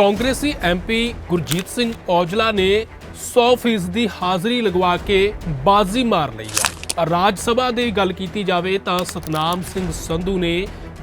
ਕਾਂਗਰਸੀ ਐਮਪੀ ਗੁਰਜੀਤ ਸਿੰਘ ਔਜਲਾ ਨੇ 100% ਦੀ ਹਾਜ਼ਰੀ ਲਗਵਾ ਕੇ ਬਾਜ਼ੀ ਮਾਰ ਲਈ ਹੈ। ਰਾਜ ਸਭਾ ਦੀ ਗੱਲ ਕੀਤੀ ਜਾਵੇ ਤਾਂ ਸਤਨਾਮ ਸਿੰਘ ਸੰਧੂ ਨੇ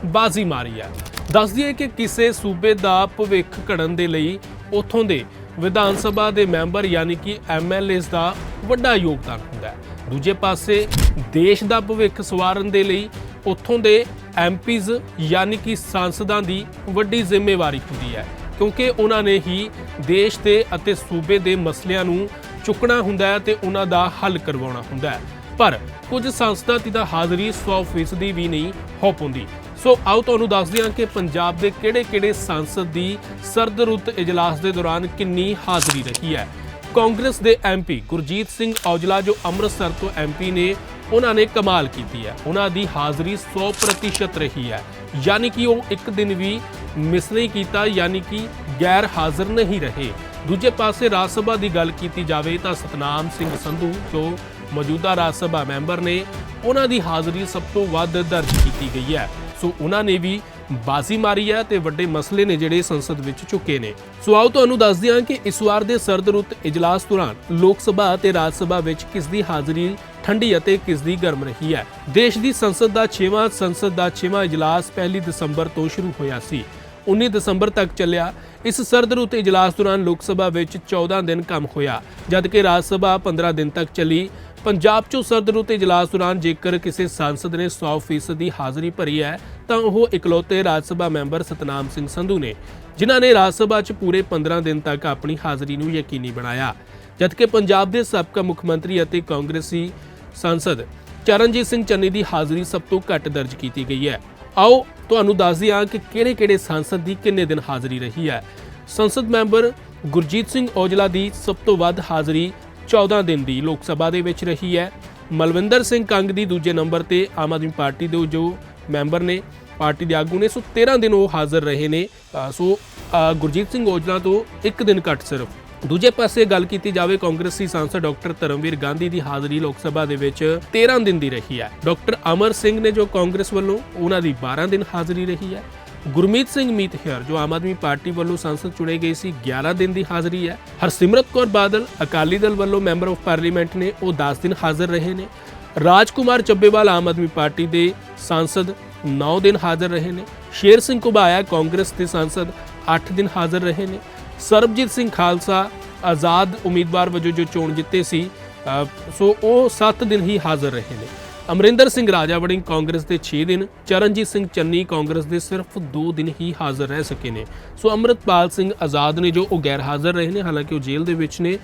ਬਾਜ਼ੀ ਮਾਰੀ ਹੈ। ਦੱਸ ਦਈਏ ਕਿ ਕਿਸੇ ਸੂਬੇ ਦਾ ਭਵਿੱਖ ਘੜਨ ਦੇ ਲਈ ਉਥੋਂ ਦੇ ਵਿਧਾਨ ਸਭਾ ਦੇ ਮੈਂਬਰ ਯਾਨੀ ਕਿ ਐਮਐਲਏਸ ਦਾ ਵੱਡਾ ਯੋਗਦਾਨ ਹੁੰਦਾ ਹੈ। ਦੂਜੇ ਪਾਸੇ ਦੇਸ਼ ਦਾ ਭਵਿੱਖ ਸਵਾਰਨ ਦੇ ਲਈ ਉਥੋਂ ਦੇ ਐਮਪੀਜ਼ ਯਾਨੀ ਕਿ ਸੰਸਦਾਂ ਦੀ ਵੱਡੀ ਜ਼ਿੰਮੇਵਾਰੀ ਹੁੰਦੀ ਹੈ। ਕਿਉਂਕਿ ਉਹਨਾਂ ਨੇ ਹੀ ਦੇਸ਼ ਦੇ ਅਤੇ ਸੂਬੇ ਦੇ ਮਸਲਿਆਂ ਨੂੰ ਚੁੱਕਣਾ ਹੁੰਦਾ ਹੈ ਤੇ ਉਹਨਾਂ ਦਾ ਹੱਲ ਕਰਵਾਉਣਾ ਹੁੰਦਾ ਹੈ। ਪਰ ਕੁਝ ਸੰਸਦਾਂ ਦੀ ਤਾਂ ਹਾਜ਼ਰੀ 100% ਵੀ ਨਹੀਂ ਹੋ ਪਾਉਂਦੀ ਸੋ ਆਓ ਤੁਹਾਨੂੰ ਦੱਸਦੇ ਹਾਂ ਕਿ ਪੰਜਾਬ ਦੇ ਕਿਹੜੇ-ਕਿਹੜੇ ਸੰਸਦ ਦੀ ਸਰਦ ਰੁੱਤ ਇਜਲਾਸ ਦੇ ਦੌਰਾਨ ਕਿੰਨੀ ਹਾਜ਼ਰੀ ਰਹੀ ਹੈ। ਕਾਂਗਰਸ ਦੇ ਐਮਪੀ ਗੁਰਜੀਤ ਸਿੰਘ ਔਜਲਾ, ਜੋ ਅੰਮ੍ਰਿਤਸਰ ਤੋਂ ਐਮਪੀ ਨੇ ਉਹਨਾਂ ਨੇ ਕਮਾਲ ਕੀਤੀ ਹੈ। ਉਹਨਾਂ ਦੀ ਹਾਜ਼ਰੀ 100% ਰਹੀ ਹੈ। ਯਾਨੀ ਕਿ ਉਹ ਇੱਕ ਦਿਨ ਵੀ ਮਿਸ ਨਹੀਂ ਕੀਤਾ, ਯਾਨੀ ਕਿ ਗੈਰ ਹਾਜ਼ਰ ਨਹੀਂ ਰਹੇ। ਦੂਜੇ ਪਾਸੇ ਰਾਜ ਸਭਾ ਦੀ ਗੱਲ ਕੀਤੀ ਜਾਵੇ ਤਾਂ ਸਤਨਾਮ ਸਿੰਘ ਸੰਧੂ, ਜੋ ਮੌਜੂਦਾ ਰਾਜ ਸਭਾ ਮੈਂਬਰ ਨੇ, ਉਹਨਾਂ ਦੀ ਹਾਜ਼ਰੀ ਸਭ ਤੋਂ ਵੱਧ ਦਰਜ ਕੀਤੀ ਗਈ ਹੈ। ਸੋ ਉਹਨਾਂ ਨੇ ਵੀ ਬਾਜ਼ੀ ਮਾਰੀ ਹੈ ਤੇ ਵੱਡੇ ਮਸਲੇ ਨੇ ਜਿਹੜੇ ਸੰਸਦ ਵਿੱਚ ਚੁੱਕੇ ਨੇ। ਸੋ ਆਓ ਤੁਹਾਨੂੰ ਦੱਸਦੇ ਹਾਂ ਕਿ ਇਸ ਵਾਰ ਦੇ ਸਰਦ ਰੁੱਤ ਇਜਲਾਸ ਦੌਰਾਨ ਲੋਕ ਸਭਾ ਅਤੇ ਰਾਜ ਸਭਾ ਵਿੱਚ ਕਿਸ ਦੀ ਹਾਜ਼ਰੀ ਠੰਡੀ ਅਤੇ ਕਿਸ ਦੀ ਗਰਮ ਰਹੀ ਹੈ? ਦੇਸ਼ ਦੀ ਸੰਸਦ ਦਾ 6ਵਾਂ ਸੰਸਦ ਦਾ 6ਵਾਂ ਇਜਲਾਸ 1 ਦਸੰਬਰ ਤੋਂ ਸ਼ੁਰੂ ਹੋਇਆ ਸੀ। 19 ਦਸੰਬਰ ਤੱਕ ਚੱਲਿਆ। ਇਸ ਸਰਦ ਰੁੱਤ ਇਜਲਾਸ ਦੌਰਾਨ ਲੋਕ ਸਭਾ ਵਿੱਚ 14 ਦਿਨ ਕੰਮ ਹੋਇਆ। ਜਦਕਿ ਰਾਜ ਸਭਾ 15 ਦਿਨ ਤੱਕ ਚੱਲੀ। ਪੰਜਾਬ 'ਚੋਂ ਸਰਦ ਰੁੱਤ ਇਜਲਾਸ ਦੌਰਾਨ ਜੇਕਰ ਕਿਸੇ ਸਾਂਸਦ ਨੇ 100% ਦੀ ਹਾਜ਼ਰੀ ਭਰੀ ਹੈ, ਤਾਂ ਉਹ ਇਕਲੌਤੇ ਰਾਜ ਸਭਾ ਮੈਂਬਰ ਸਤਨਾਮ ਸਿੰਘ ਸੰਧੂ ਨੇ, ਜਿਨ੍ਹਾਂ ਨੇ ਰਾਜ ਸਭਾ 'ਚ ਪੂਰੇ 15 ਦਿਨ ਤੱਕ ਆਪਣੀ ਹਾਜ਼ਰੀ ਨੂੰ ਯਕੀਨੀ ਬਣਾਇਆ। ਜਦਕਿ ਪੰਜਾਬ ਦੇ ਸਾਬਕਾ ਮੁੱਖ ਮੰਤਰੀ ਅਤੇ ਕਾਂਗਰਸੀ ਸੰਸਦ ਚਰਨਜੀਤ ਸਿੰਘ ਚੰਨੀ ਦੀ ਹਾਜ਼ਰੀ ਸਭ ਤੋਂ ਘੱਟ ਦਰਜ ਕੀਤੀ ਗਈ ਹੈ। ਆਓ ਤੁਹਾਨੂੰ ਦੱਸਦੇ ਹਾਂ ਕਿ ਕਿਹੜੇ-ਕਿਹੜੇ ਸੰਸਦ ਦੀ ਕਿੰਨੇ ਦਿਨ ਹਾਜ਼ਰੀ ਰਹੀ ਹੈ। ਸੰਸਦ ਮੈਂਬਰ ਗੁਰਜੀਤ ਸਿੰਘ ਔਜਲਾ ਦੀ ਸਭ ਤੋਂ ਵੱਧ ਹਾਜ਼ਰੀ 14 ਦਿਨ ਦੀ ਲੋਕ ਸਭਾ ਦੇ ਵਿੱਚ ਰਹੀ ਹੈ। ਮਲਵਿੰਦਰ ਸਿੰਘ ਕੰਗ ਦੀ ਦੂਜੇ ਨੰਬਰ ਤੇ ਆਮ ਆਦਮੀ ਪਾਰਟੀ ਦੇ ਜੋ ਮੈਂਬਰ ਨੇ, ਪਾਰਟੀ ਦੇ ਆਗੂ ਨੇ, ਸੋ 13 ਦਿਨ ਉਹ ਹਾਜ਼ਰ ਰਹੇ ਨੇ। ਸੋ ਗੁਰਜੀਤ ਸਿੰਘ ਔਜਲਾ ਤੋਂ ਇੱਕ ਦਿਨ ਘੱਟ ਸਿਰਫ। ਦੂਜੇ ਪਾਸੇ ਗੱਲ ਕੀਤੀ ਜਾਵੇ ਕਾਂਗਰਸੀ ਸਾਂਸਦ ਡਾਕਟਰ ਧਰਮਵੀਰ ਗਾਂਧੀ ਦੀ ਹਾਜ਼ਰੀ ਲੋਕ ਸਭਾ ਦੇ ਵਿੱਚ 13 ਦਿਨ ਦੀ ਰਹੀ ਹੈ। ਡਾਕਟਰ ਅਮਰ ਸਿੰਘ ਨੇ ਜੋ ਕਾਂਗਰਸ ਵੱਲੋਂ ਉਹਨਾਂ ਦੀ 12 ਦਿਨ ਹਾਜ਼ਰੀ ਰਹੀ ਹੈ। ਗੁਰਮੀਤ ਸਿੰਘ ਮੀਤਹਿਰ ਜੋ ਆਮ ਆਦਮੀ ਪਾਰਟੀ ਵੱਲੋਂ ਸੰਸਦ ਚੁਣੇ ਗਏ ਸੀ 11 ਦਿਨ ਦੀ ਹਾਜ਼ਰੀ ਹੈ। ਹਰਸਿਮਰਤ ਕੌਰ ਬਾਦਲ, ਅਕਾਲੀ ਦਲ ਵੱਲੋਂ ਮੈਂਬਰ ਆਫ ਪਾਰਲੀਮੈਂਟ ਨੇ ਉਹ 10 ਦਿਨ ਹਾਜ਼ਰ ਰਹੇ ਨੇ। ਰਾਜਕੁਮਾਰ ਚੱਬੇਵਾਲ ਆਮ ਆਦਮੀ ਪਾਰਟੀ ਦੇ ਸੰਸਦ 9 ਦਿਨ ਹਾਜ਼ਰ ਰਹੇ ਨੇ। ਸ਼ੇਰ ਸਿੰਘ ਘੁਬਾਇਆ ਕਾਂਗਰਸ ਦੇ ਸੰਸਦ 8 ਦਿਨ ਹਾਜ਼ਰ ਰਹੇ ਨੇ। ਸਰਬਜੀਤ ਸਿੰਘ ਖਾਲਸਾ ਆਜ਼ਾਦ ਉਮੀਦਵਾਰ ਵਜੋਂ ਜੋ ਚੋਣ ਜਿੱਤੇ ਸੀ ਸੋ ਉਹ 7 ਦਿਨ ਹੀ ਹਾਜ਼ਰ ਰਹੇ ਨੇ। ਅਮਰਿੰਦਰ ਸਿੰਘ ਰਾਜਾ ਵੜਿੰਗ ਕਾਂਗਰਸ ਦੇ 6 ਦਿਨ, ਚਰਨਜੀਤ ਸਿੰਘ ਚੰਨੀ ਕਾਂਗਰਸ ਦੇ ਸਿਰਫ 2 ਦਿਨ ਹੀ ਹਾਜ਼ਰ ਰਹਿ ਸਕੇ ਨੇ। ਸੋ ਅਮਰਤਪਾਲ ਸਿੰਘ ਆਜ਼ਾਦ ਨੇ ਜੋ ਉਹ ਗੈਰ ਹਾਜ਼ਰ ਰਹੇ ਨੇ, ਹਾਲਾਂਕਿ ਉਹ ਜੇਲ੍ਹ ਦੇ ਵਿੱਚ ਨੇ।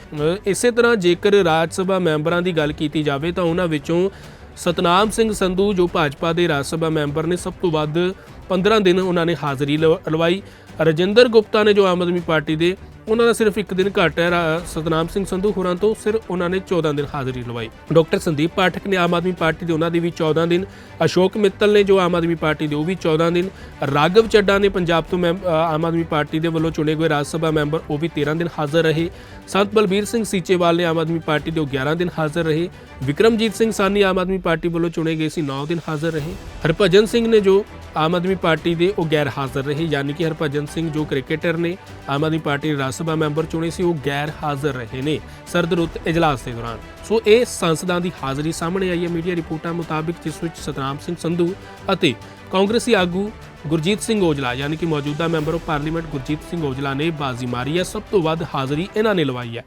ਇਸੇ ਤਰ੍ਹਾਂ ਜੇਕਰ ਰਾਜ ਸਭਾ ਮੈਂਬਰਾਂ ਦੀ ਗੱਲ ਕੀਤੀ ਜਾਵੇ ਤਾਂ ਉਹਨਾਂ ਵਿੱਚੋਂ ਸਤਨਾਮ ਸਿੰਘ ਸੰਧੂ, ਜੋ ਭਾਜਪਾ ਦੇ ਰਾਜ ਸਭਾ ਮੈਂਬਰ ਨੇ, ਸਭ ਤੋਂ ਵੱਧ 15 ਦਿਨ ਉਹਨਾਂ ਨੇ ਹਾਜ਼ਰੀ ਲਵ- ਲਵਾਈ। ਰਜਿੰਦਰ ਗੁਪਤਾ ਨੇ ਜੋ ਆਮ ਆਦਮੀ ਪਾਰਟੀ ਦੇ ਉਹਨਾਂ ਦਾ ਸਿਰਫ ਇੱਕ ਦਿਨ ਘੱਟ ਹੈ, ਰਾ- ਸਤਨਾਮ ਸਿੰਘ ਸੰਧੂ ਹੋਰਾਂ ਤੋਂ ਸਿਰਫ ਉਹਨਾਂ ਨੇ 14 ਦਿਨ ਹਾਜ਼ਰੀ ਲਵਾਈ। ਡਾਕਟਰ ਸੰਦੀਪ ਪਾਠਕ ਨੇ ਆਮ ਆਦਮੀ ਪਾਰਟੀ ਦੇ ਉਹਨਾਂ ਦੇ ਵੀ 14 ਦਿਨ, ਅਸ਼ੋਕ ਮਿੱਤਲ ਨੇ ਜੋ ਆਮ ਆਦਮੀ ਪਾਰਟੀ ਦੇ ਉਹ ਵੀ 14 ਦਿਨ, ਰਾਘਵ ਚੱਡਾ ਨੇ ਪੰਜਾਬ ਤੋਂ ਮੈਂਬ- ਆਮ ਆਦਮੀ ਪਾਰਟੀ ਦੇ ਵੱਲੋਂ ਚੁਣੇ ਗਏ ਰਾਜ ਸਭਾ ਮੈਂਬਰ, ਉਹ ਵੀ 13 ਦਿਨ ਹਾਜ਼ਰ ਰਹੇ। ਸੰਤ ਬਲਬੀਰ ਸਿੰਘ ਸੀਚੇਵਾਲ ਨੇ ਆਮ ਆਦਮੀ ਪਾਰਟੀ ਦੇ ਉਹ 11 ਦਿਨ ਹਾਜ਼ਰ ਰਹੇ। ਵਿਕਰਮਜੀਤ ਸਿੰਘ ਸਾਨੀ ਆਮ ਆਦਮੀ ਪਾਰਟੀ ਵੱਲੋਂ ਚੁਣੇ ਗਏ ਸੀ 9 ਦਿਨ ਹਾਜ਼ਰ ਰਹੇ। ਹਰਭਜਨ ਸਿੰਘ ਨੇ ਜੋ ਆਮ ਆਦਮੀ ਪਾਰਟੀ ਦੇ ਉਹ ਗੈਰ ਹਾਜ਼ਰ ਰਹੇ, ਯਾਨੀ ਕਿ ਹਰਭਜਨ ਸਿੰਘ ਜੋ ਕ੍ਰਿਕਟਰ ਨੇ, ਆਮ ਆਦਮੀ ਪਾਰਟੀ ਦੇ ਰਾਜ ਸਭਾ ਮੈਂਬਰ ਚੁਣੇ ਸੀ, ਉਹ ਗੈਰ ਹਾਜ਼ਰ ਰਹੇ ਨੇ, ਸਰਦ ਰੁੱਤ ਇਜਲਾਸ ਦੇ ਦੌਰਾਨ। ਸੋ ਇਹ ਸੰਸਦਾਂ ਦੀ ਹਾਜ਼ਰੀ ਸਾਹਮਣੇ ਆਈ ਹੈ। ਮੀਡੀਆ ਰਿਪੋਰਟਾਂ ਮੁਤਾਬਿਕ, ਜਿਸ ਵਿੱਚ ਸਤਨਾਮ ਸਿੰਘ ਸੰਧੂ ਅਤੇ ਕਾਂਗਰਸੀ ਆਗੂ ਗੁਰਜੀਤ ਸਿੰਘ ਔਜਲਾ, ਯਾਨੀ ਕਿ ਮੌਜੂਦਾ member of parliament Gurjeet Singh Aujla ਨੇ ਬਾਜ਼ੀ ਮਾਰੀ ਹੈ। ਸਭ ਤੋਂ ਵੱਧ ਹਾਜ਼ਰੀ ਇਹਨਾਂ ਨੇ ਲਵਾਈ ਹੈ।